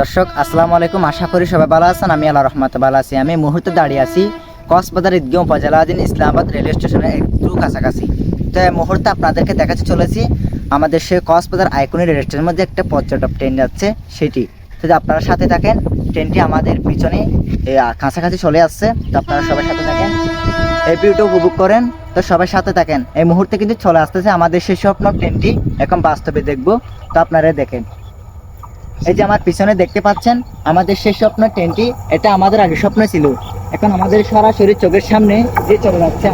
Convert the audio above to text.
দর্শক, আসসালামু আলাইকুম। আশা করি সবাই ভালো আছেন। আমি আল্লাহ রহমত ভালো আছি। আমি মুহূর্তে দাঁড়িয়ে আছি কক্সবাজার ঈদগাঁও উপজেলাধীন ইসলামাবাদ রেলওয়ে স্টেশনের একটু কাছাকাছি। তো এই মুহূর্তে আপনাদেরকে দেখাতে চলেছি আমাদের সে কক্সবাজার আইকনিক রেল স্টেশনের মধ্যে একটা পর্যটক ট্রেন যাচ্ছে, সেটি। যদি আপনারা সাথে থাকেন, ট্রেনটি আমাদের পিছনে কাছাকাছি চলে আসছে। তো আপনারা সবাই সাথে থাকেন, এই ভিউটা উপভোগ করেন। তো সবাই সাথে থাকেন। এই মুহূর্তে কিন্তু চলে আসতেছে আমাদের সেই স্বপ্ন ট্রেনটি। এখন বাস্তবে দেখব। তো আপনারা দেখেন। এই যে আমার পিছনে দেখতে পাচ্ছেন, আমাদের সেই স্বপ্ন ট্রেনটি, এটা আমাদের আগে স্বপ্ন ছিল এখন আমাদের সরাসরি চোখের সামনে যে চলে যাচ্ছে।